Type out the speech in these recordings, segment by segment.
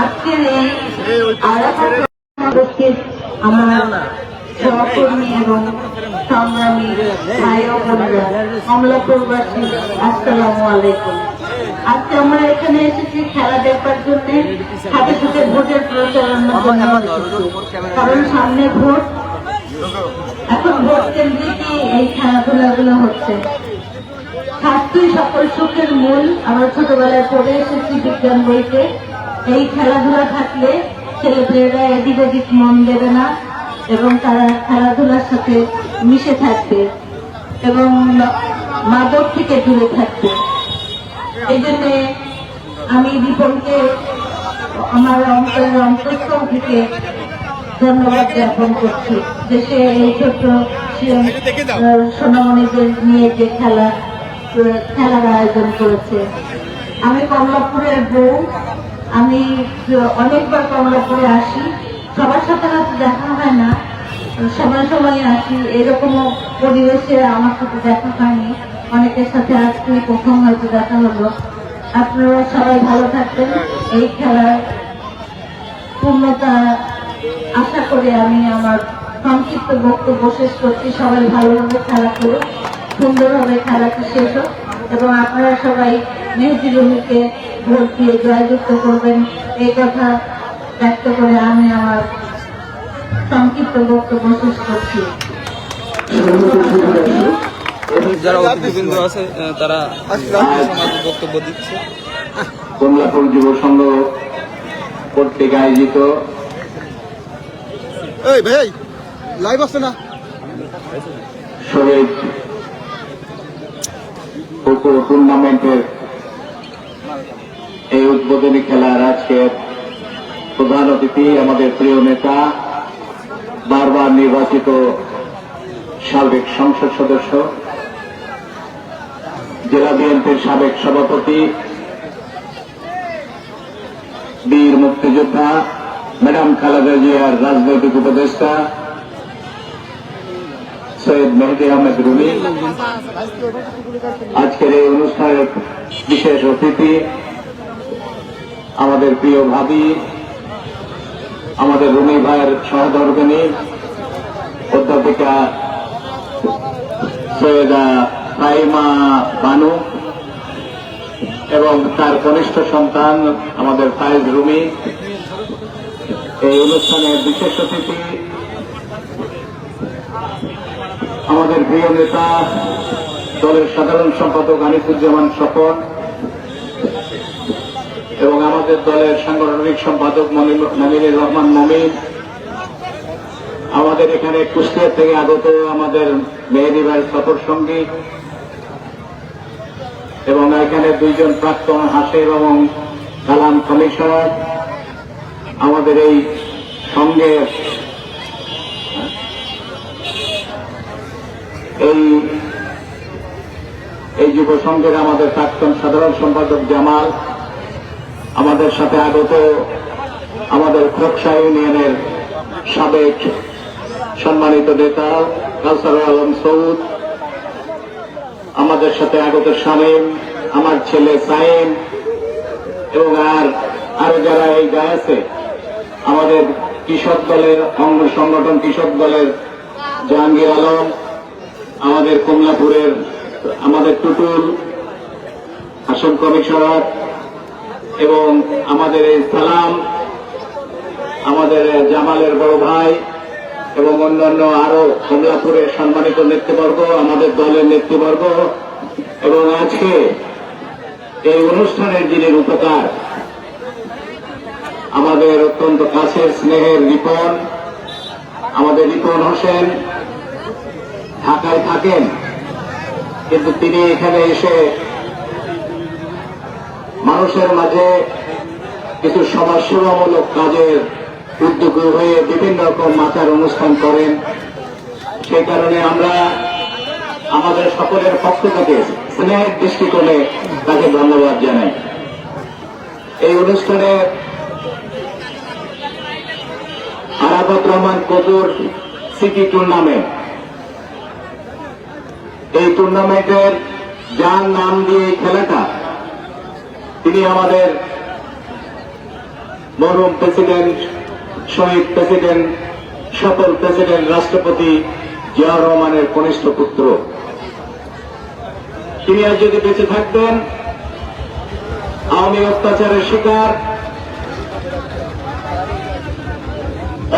আজকের এই আরাফাত আমার সহকর্মী এবং সংগ্রামী ভাই ও বোনেরা কমলাপুরবাসী আসসালামু আলাইকুম। আজকে আমরা এখানে এসেছি খেলা দেখবার জন্য সাথে সাথে ভোটের প্রচারণার কারণ সামনে ভোট এখন ভোট কেন্দ্রিকই এই খেলাধুলাগুলো হচ্ছে? স্বাস্থ্যই সকল সুখের মূল আমরা ছোটবেলায় পড়ে এসেছি বিজ্ঞান বইতে। এই খেলাধুলা থাকলে ছেলেপেলেরা এদিক ওদিক মন দেবে না এবং তারা খেলাধুলার সাথে মিশে থাকবে এবং মাদক থেকে দূরে থাকবে। এই জন্য আমি রিপনকে আমার অন্তরের অন্তঃস্থল থেকে ধন্যবাদ জ্ঞাপন করছি যে সে এই ছোট্ট সোনামণিদের নিয়ে যে খেলা খেলার আয়োজন করেছে। আমি কমলাপুরের বউ আমি অনেকবার কমলাপুরে আসি। সবার সাথে হয়তো দেখা হয় না। সময় সময় আসি। এরকম পরিবেশে আমার সাথে দেখা হয়নি। অনেকের সাথে আজকে প্রথম হয়তো দেখা হলো। আপনারা সবাই ভালো থাকবেন। এই খেলার পূর্ণতা আশা করে আমি আমার সংক্ষিপ্ত বক্তব্য শেষ করছি। সবাই ভালোভাবে খেলা করুন সুন্দরভাবে খেলাটি শেষ হোক। এবং আপনারা সবাই মেহেদি রুমিকে ভোট দিয়ে জয়যুক্ত করবেন এই কথা ব্যক্ত করে আমি আমার সংক্ষিপ্ত বক্তব্য শেষ করছি। যারা অতিথিবৃন্দ আছে তারা বক্তব্য দিচ্ছে। কমলাপুর যুব সংঘ কর্তৃক আয়োজিত। এই ভাই লাইভ আছে না? শহীদ টুর্নামেন্টের উদ্বোধনী খেলার আজকের প্রধান অতিথি আমাদের প্রিয় নেতা, বারবার নির্বাচিত সাবেক সংসদ সদস্য, জেলা বিএনপির সাবেক সভাপতি, বীর মুক্তিযোদ্ধা, ম্যাডাম খালেদা জিয়ার রাজনৈতিক উপদেষ্টা, সৈয়দ মেহদি আহমেদ রুমি। আজকের এই অনুষ্ঠানের বিশেষ অতিথি আমাদের প্রিয় ভাবি, আমাদের রুমি ভাইয়ের সহধর্মিনী, অধ্যাপিকা সৈয়দা ফাইমা বানু এবং তার কনিষ্ঠ সন্তান আমাদের ফায়েজ রুমি। এই অনুষ্ঠানের বিশেষ অতিথি আমাদের প্রিয় নেতা, দলের সাধারণ সম্পাদক আনিসুজ্জামান স্বপন এবং আমাদের দলের সাংগঠনিক সম্পাদক মনির- মনিরুর রহমান মমিন আমাদের এখানে কুষ্টিয়া থেকে আগত আমাদের মেহেদি ভাইয়ের সফর সঙ্গী এবং এখানে দুইজন প্রাক্তন হাসের এবং কালাম কমিশনার। আমাদের এই সঙ্গের এই এই যুব সংঘের আমাদের প্রাক্তন সাধারণ সম্পাদক জামাল আমাদের সাথে আগত আমাদের খোকসা ইউনিয়নের সাবেক সম্মানিত নেতা, কাউসার আলম সৌদ, আমাদের সাথে আগত শামীম, আমার ছেলে সাইম, এবং আর আরও যারা এই গায়ে আছে, আমাদের কৃষক দলের অঙ্গ সংগঠন কৃষক দলের জাহাঙ্গীর আলম, আমাদের কমলাপুরের, আমাদের টুটুল, আসন কমিশনার এবং আমাদের এই সালাম, আমাদের জামালের বড় ভাই এবং অন্যান্য আরও কমলাপুরের সম্মানিত নেতৃবর্গ, আমাদের দলের নেতৃবর্গ এবং আজকে এই অনুষ্ঠানের যিনি রূপকার আমাদের অত্যন্ত কাছের স্নেহের রিপন, আমাদের রিপন হোসেন ঢাকায় থাকেন, কিন্তু তিনি এখানে এসে মানুষের মাঝে কিছু সমাজসেবামূলক কাজের উদ্যোগী হয়ে বিভিন্ন রকম মাথার অনুষ্ঠান করেন। সেই কারণে আমরা আমাদের সকলের পক্ষ থেকে স্নেহের দৃষ্টিকোণে তাকে ধন্যবাদ জানাই। এই অনুষ্ঠানে আরাফত রহমান কদুর সিটি টুর্নামেন্ট। এই টুর্নামেন্টের যার নাম দিয়ে খেলাটা তিনি আমাদের মরহুম প্রেসিডেন্ট, শহীদ প্রেসিডেন্ট সফল প্রেসিডেন্ট, রাষ্ট্রপতি জিয়াউর রহমানের কনিষ্ঠ পুত্র। তিনি আজ যদি বেঁচে থাকতেন, আওয়ামী অত্যাচারের শিকার,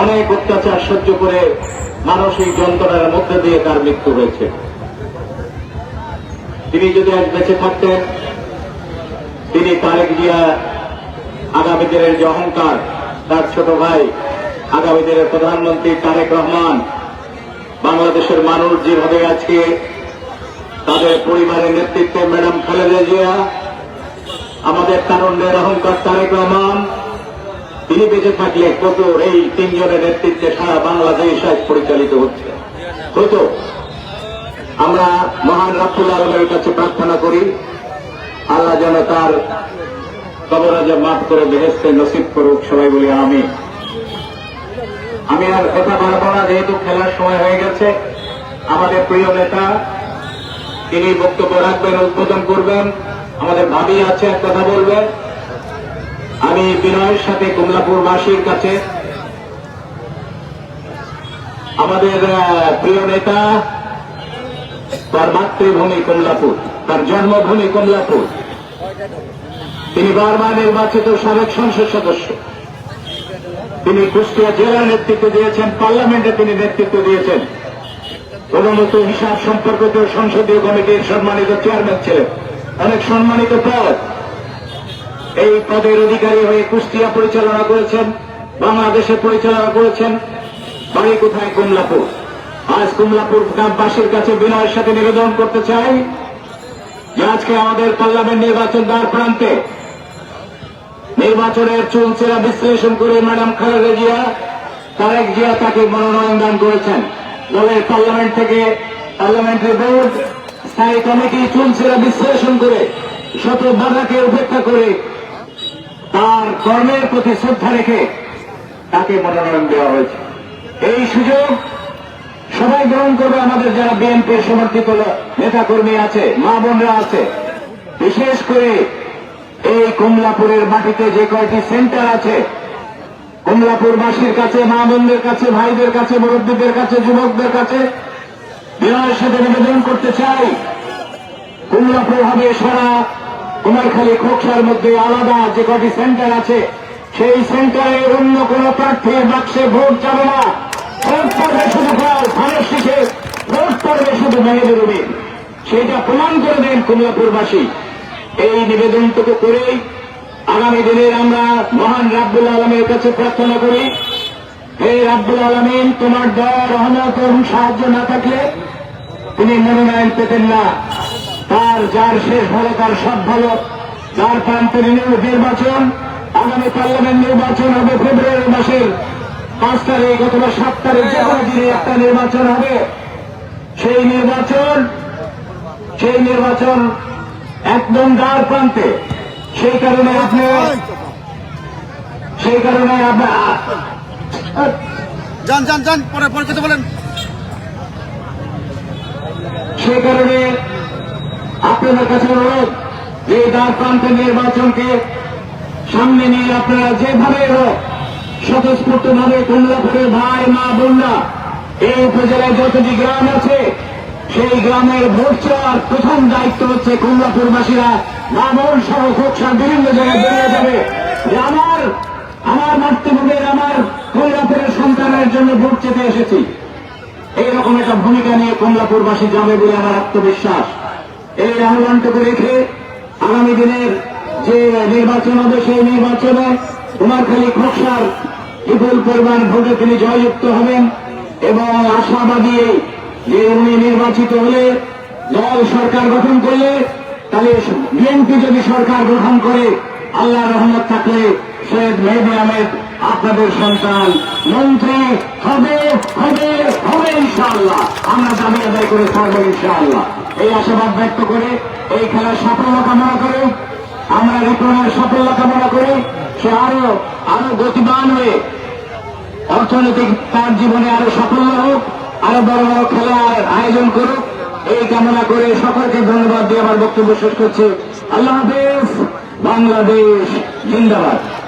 অনেক অত্যাচার সহ্য করে মানসিক যন্ত্রণার মধ্যে দিয়ে তার মৃত্যু হয়েছে। তিনি যদি আজ বেঁচে থাকতেন তিনি তারেক জিয়া, আগামী দিনের যে অহংকার, তার ছোট ভাই, আগামী দিনের প্রধানমন্ত্রী তারেক রহমান, বাংলাদেশের মানুষ যেভাবে আজকে তাদের পরিবারের নেতৃত্বে ম্যাডাম খালেদা জিয়া, আমাদের তারুণ্যের অহংকার তারেক রহমান, তিনি বেঁচে থাকলে কত এই তিনজনের নেতৃত্বে সারা বাংলাদেশ আজ পরিচালিত হচ্ছে। হতো আমরা মহান রাফুল আলমের কাছে প্রার্থনা করি যেন তার কবরাজে মাফ করে বেহেস্তে নসিব করুক, সবাই বলি আমি আমি আর কথা বাড়বো না, যেহেতু খেলার সময় হয়ে গেছে। আমাদের প্রিয় নেতা, তিনি বক্তব্য রাখবেন, উদ্বোধন করবেন। আমাদের ভাবি আছে কথা বলবেন। আমি বিনয়ের সাথে কমলাপুরবাসীর কাছে আমাদের প্রিয় নেতা, তার মাতৃভূমি কমলাপুর, তার জন্মভূমি কমলাপুর। তিনি বারবার নির্বাচিত সাবেক সংসদ সদস্য। তিনি কুষ্টিয়া জেলার নেতৃত্ব দিয়েছেন, পার্লামেন্টে তিনি নেতৃত্ব দিয়েছেন। প্রধানত হিসাব সম্পর্কিত সংসদীয় কমিটির সম্মানিত চেয়ারম্যান ছিলেন। অনেক সম্মানিত পদ। এই পদের অধিকারী হয়ে কুষ্টিয়া পরিচালনা করেছেন, বাংলাদেশে পরিচালনা করেছেন, বাড়ি কোথায় কমলাপুর? আজ কমলাপুর গ্রামবাসীর কাছে বিনয়ের সাথে নিবেদন করতে চাই আজকে আমাদের পার্লামেন্ট নির্বাচন দ্বার প্রান্তে নির্বাচনের চুলচেরা বিশ্লেষণ করে ম্যাডাম খালেদা জিয়া, তারেক জিয়া তাকে মনোনয়ন দান করেছেন। দলের পার্লামেন্ট থেকে পার্লামেন্টারি বোর্ড, স্থায়ী কমিটি চুলচেরা বিশ্লেষণ করে শত বাধাকে উপেক্ষা করে তার কর্মের প্রতি শ্রদ্ধা রেখে তাকে মনোনয়ন দেওয়া হয়েছে। এই সুযোগ সবাই গ্রহণ করবে আমাদের যারা বিএনপির সমর্থিত নেতা কর্মী আছে, মা বোনরা আছে। বিশেষ করে এই কমলাপুরের মাটিতে যে কয়টি সেন্টার আছে, কমলাপুরবাসীর কাছে, মা বোনদের কাছে, ভাইদের কাছে, মুরব্বীদের কাছে, যুবকদের কাছে বিনয়ের সাথে নিবেদন করতে চাই। কমলাপুর হবে সারা কুমারখালী খোকসার মধ্যে আলাদা যে কটি সেন্টার আছে, সেই সেন্টারে অন্য কোন প্রার্থীর বাক্সে ভোট যাবে না ভোট পড়বে শুধু ধানের শীষে ভোট মেয়েদের উপরে সেইটা প্রমাণ করে দেন কমলাপুরবাসী এই নিবেদনটুকু করেই আগামী দিনের আমরা মহান রাব্বুল আলমের কাছে প্রার্থনা করি, হে রাব্বুল আলমিন, তোমার দয়া, রহমত এবং সাহায্য না থাকলে তিনি মনোনয়ন পেতেন না। তার যার শেষ ভালো, তার সব ভালো। যার প্রান্তে নির্বাচন, আগামী পার্লামেন্ট নির্বাচন হবে ফেব্রুয়ারি মাসের পাঁচ তারিখ অথবা সাত তারিখ, যে একটা নির্বাচন হবে। সেই নির্বাচন সেই নির্বাচন একদম দ্বার প্রান্তে। সেই কারণে আপনি সেই কারণে আপনার যান যান যান পরে পরে কথা বলেন। সে কারণে আপনাদের কাছে অনুরোধ যে দ্বার প্রান্তের নির্বাচনকে সামনে নিয়ে আপনারা যেভাবে হোক স্বতঃস্ফূর্ত ভাবে কমলাপুরের ভাই মা বোনরা এই উপজেলায় যতটি গ্রাম আছে, সেই গ্রামের ভোট চাওয়ার প্রথম দায়িত্ব হচ্ছে কমলাপুরবাসীরা বোন সহ খোকসার বিভিন্ন জায়গায় বেরিয়ে যাবে। যে আমার আমার মাতৃভূমির আমার কমলাপুরের সন্তানের জন্য ভোট চেতে এসেছি। এইরকম একটা ভূমিকা নিয়ে কমলাপুরবাসী যাবে বলে আমার আত্মবিশ্বাস। এই আহ্বানটুকু রেখে আগামী দিনের যে নির্বাচন হবে, সেই নির্বাচনে কুমারখালী খোকসার বিপুল পরিমাণ ভোটে তিনি জয়যুক্ত হবেন। এবং আশাবাদী যে উনি নির্বাচিত হলে দল সরকার গঠন করলে তাহলে বিএনপি যদি সরকার গঠন করে আল্লাহ রহমত থাকলে সৈয়দ মেহদি আহমেদ আপনাদের সন্তান মন্ত্রী হবে হবে হবে ইনশাআল্লাহ। আমরা দাবি আদায় করে থাকব ইনশাআল্লাহ। এই আশাবাদ ব্যক্ত করে এই খেলার সাফল্য কামনা করে, আমরা রিপনের সাফল্য কামনা করি সে আরও আরও গতিবান হয়ে অর্থনৈতিক তার জীবনে আরও সাফল্য হোক, আরও বড় বড় খেলার আয়োজন করুক, এই কামনা করে সকলকে ধন্যবাদ দিয়ে আমার বক্তব্য শেষ করছি। আল্লাহ হাফেজ, বাংলাদেশ, জিন্দাবাদ।